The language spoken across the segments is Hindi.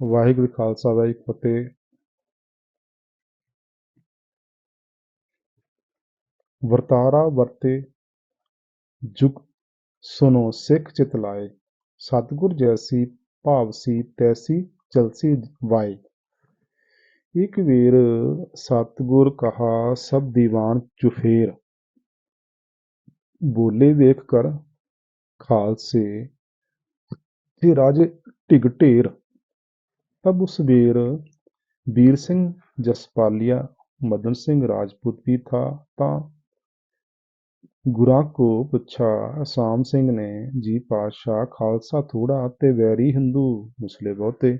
ਵਾਹਿਗੁਰੂ ਜੀ ਖਾਲਸਾ ਵਾਹਿਗੁਰੂ ਜੀ ਕੀ ਫਤਿਹ ਵਰਤਾਰਾ ਵਰਤੇ ਜੁਗ ਸੁਨੋ ਸਿੱਖ ਚਿਤ ਲਾਏ ਸਤਿਗੁਰ ਜੈਸੀ ਭਾਵ ਸੀ ਤੈਸੀ ਚਲਸੀ ਵਾਏ ਇੱਕ ਵੀਰ ਸਤਿਗੁਰ ਕਹਾ ਸਭ ਦੀਵਾਨ ਚੁਫੇਰ ਬੋਲੇ ਵੇਖ ਕਰ ਖਾਲਸੇ ਤੇ ਰਾਜ ਢਿਗ ਢੇਰ ਤਬਸੁਬੇਰ ਬੀਰ ਸਿੰਘ ਜਸਪਾਲੀਆ, ਮਦਨ ਸਿੰਘ ਰਾਜਪੂਤ ਵੀ ਥਾ ਤਾ ਗੁਰਾਂ ਕੋ ਪੁੱਛਾ, ਅਸਾਮ ਸਿੰਘ ਨੇ ਜੀ ਪਾਤਸ਼ਾਹ ਖਾਲਸਾ ਥੋੜਾ ਤੇ ਵੈਰੀ ਹਿੰਦੂ, ਮੁਸਲੇ ਬਹੁਤੇ।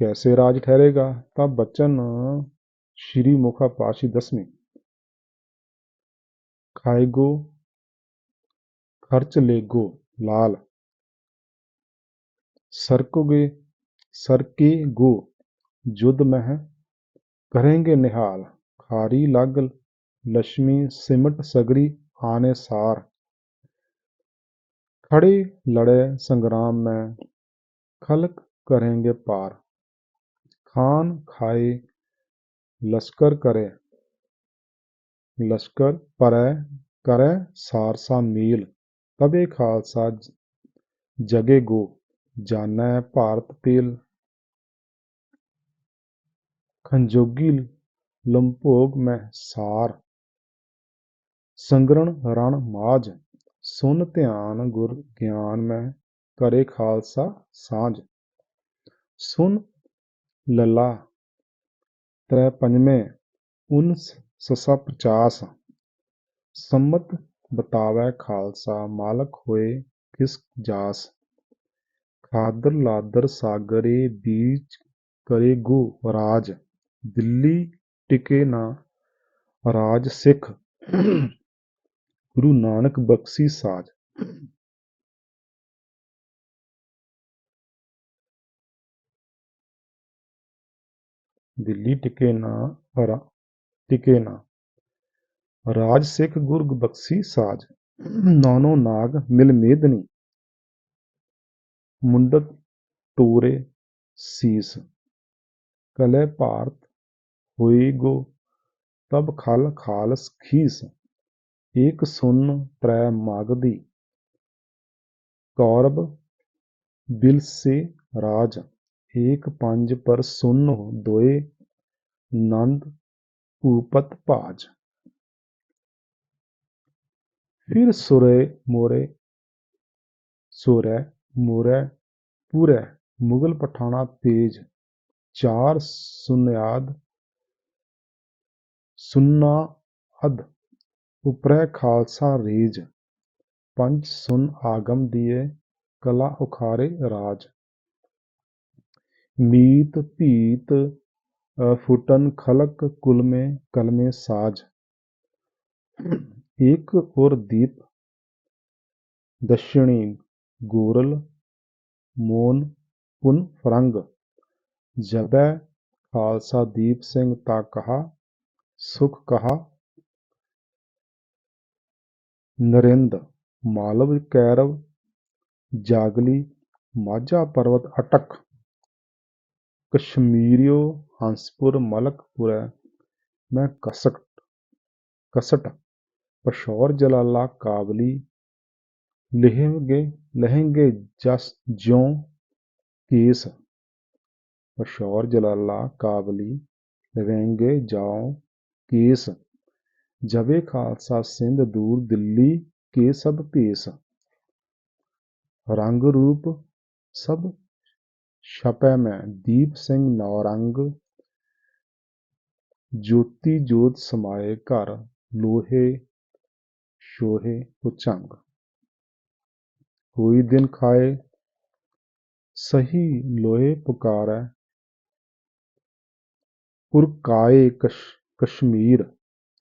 ਕੈਸੇ ਰਾਜ ਠਹਿਰੇਗਾ? ਤਾਂ ਬਚਨ ਸ਼੍ਰੀ ਮੁਖਾ ਪਾਸ਼ੀ ਦਸਵੀਂ। ਖਾਏਗੋ, ਖਰਚ ਲੇਗੋ, ਲਾਲ। सरकोगे, सरकेगो, जुद मह, करेंगे निहाल। खारी लग लक्ष्मी सिमट सगरी, आने सार। खड़े लड़े संग्राम में, खलक करेंगे पार। खान खाए, लश्कर करे लश्कर परे, करे सारसा मील। तबे खालसा जगे गो जाना है भारत पेल खंजोगी लंभोग मैं सार। संग्रण रण माज, सुन ध्यान गुर ज्ञान मैं करे खालसा साँझ। सुन लला, त्रै पंजे उन ससा पचास। सम्मत बतावे खालसा मालक होए किस जास। ਖਾਦਰ ਲਾਦਰ ਸਾਗਰੇ ਬੀਜ ਕਰੇ ਗੋ ਰਾਜ, ਦਿੱਲੀ ਟਿਕੇ ਰਾਜ ਸਿੱਖ। ਗੁਰੂ ਨਾਨਕ ਬਖਸ਼ੀ ਸਾਜ। ਦਿੱਲੀ ਟਿਕੇ ਨਾ ਰਾ, ਟਿਕੇ ਨਾ ਰਾਜ ਸਿੱਖ ਗੁਰਗ ਬਖਸ਼ੀ ਸਾਜ। ਨਾਨੋ ਨਾਗ ਮਿਲ ਮੇਦਨੀ ਮੁੰਡਤ ਤੋਰੇ ਸੀਸ। ਕਲੇ ਭਾਰਤ ਹੋਏਗੋ ਤਬ ਖਲ ਖਾਲਸ ਖੀਸ। ਏਕ ਸੁਨ ਤ੍ਰੈ ਮਾਗਦੀ ਕੌਰਬ ਬਿਲਸੇ ਰਾਜ। ਏਕ ਪੰਜ ਪਰ ਸੁਨ ਦੋਏ, ਨੰਦ ਭੂਪਤ ਭਾਜ। ਫਿਰ ਸੁਰੇ ਮੋਰੇ, ਸੁਰੈ मोरै, पूरे, मुगल पठाना तेज, चार सुनयाद सुन्ना अद उपरे, खालसा, रीज, पंच, सुन, आगम दिए कला, उखारे, राज। मीत, पीत फुटन, खलक कुल में कलमे, साज। एक और दीप, दक्षिणी। ਗੋਰਲ ਮੋਨ ਪੁਨ ਫਰੰਗ ਜਬੈ ਖਾਲਸਾ ਦੀਪ ਸਿੰਘ ਤਾ ਕਹਾ ਸੁਖ ਕਹਾ ਨਰਿੰਦ ਮਾਲਵ ਕੈਰਵ ਜਾਗਲੀ ਮਾਝਾ ਪਰਵਤ ਅਟਕ ਕਸ਼ਮੀਰਿਓ ਹੰਸਪੁਰ ਮਲਕਪੁਰੈ ਮੈਂ ਕਸਟ ਕਸਟ ਪਸ਼ੌਰ ਜਲਾਲਾ ਕਾਬਲੀ लहेंगे जस ज्यो केस। पशौर जलाला काबली लहवेंगे जाओ केस। जबे खालसा सिंध दूर, दिल्ली के सब भेस रंग रूप सब छपै मैं, दीप सिंह नौरंग। ज्योति जोत समाए घर, लोहे शोहे उचंग ਹੋਈ ਦਿਨ ਖਾਏ, ਸਹੀ ਲੋਹੇ ਪੁਕਾਰੈ। ਪੁਰਕਾਏ ਕਸ਼ਮੀਰ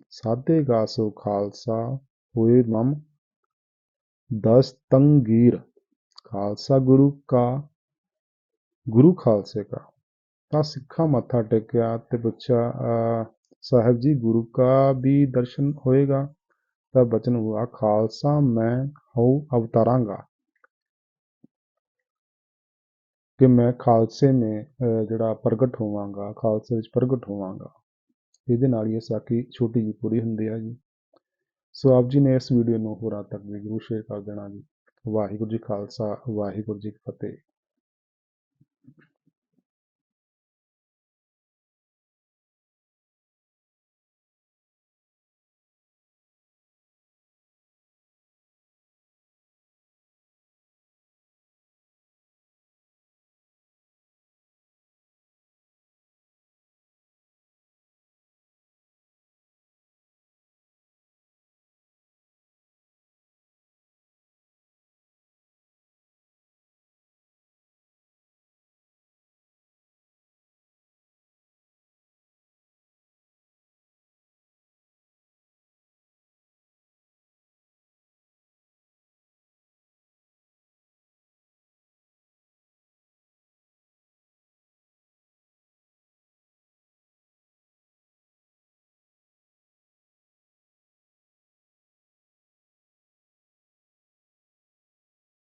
ਸਾਧੇਗਾ ਸੋ ਖਾਲਸਾ, ਹੋਏ ਮਮ ਦਸਤੰਗੀਰ ਖਾਲਸਾ ਗੁਰੂ ਕਾ, ਗੁਰੂ ਖਾਲਸੇ ਕਾ। ਤਾਂ ਸਿੱਖਾਂ ਮੱਥਾ ਟੇਕਿਆ ਤੇ ਪੁੱਛਿਆ ਸਾਹਿਬ ਜੀ, ਗੁਰੂ ਕਾ ਵੀ ਦਰਸ਼ਨ ਹੋਏਗਾ? ਤਾਂ ਬਚਨ ਹੁਆ ਖਾਲਸਾ ਮੈਂ ਹਉ ਅਵਤਾਰਾਂਗਾ। ਕਿ ਮੈਂ ਖਾਲਸੇ ਨੇ ਜਿਹੜਾ ਪ੍ਰਗਟ ਹੋਵਾਂਗਾ, ਖਾਲਸੇ ਵਿੱਚ ਪ੍ਰਗਟ ਹੋਵਾਂਗਾ। ਇਹਦੇ ਨਾਲ ਹੀ ਇਹ ਸਾਖੀ ਛੋਟੀ ਜਿਹੀ ਪੂਰੀ ਹੁੰਦੀ ਹੈ ਜੀ। ਸੋ ਆਪ ਜੀ ਨੇ ਇਸ ਵੀਡੀਓ ਨੂੰ ਹੋਰਾਂ ਤੱਕ ਵੀ ਜ਼ਰੂਰ ਸ਼ੇਅਰ ਕਰ ਦੇਣਾ ਜੀ। ਵਾਹਿਗੁਰੂ ਜੀ ਖਾਲਸਾ, ਵਾਹਿਗੁਰੂ ਜੀ ਕੀ ਫਤਿਹ।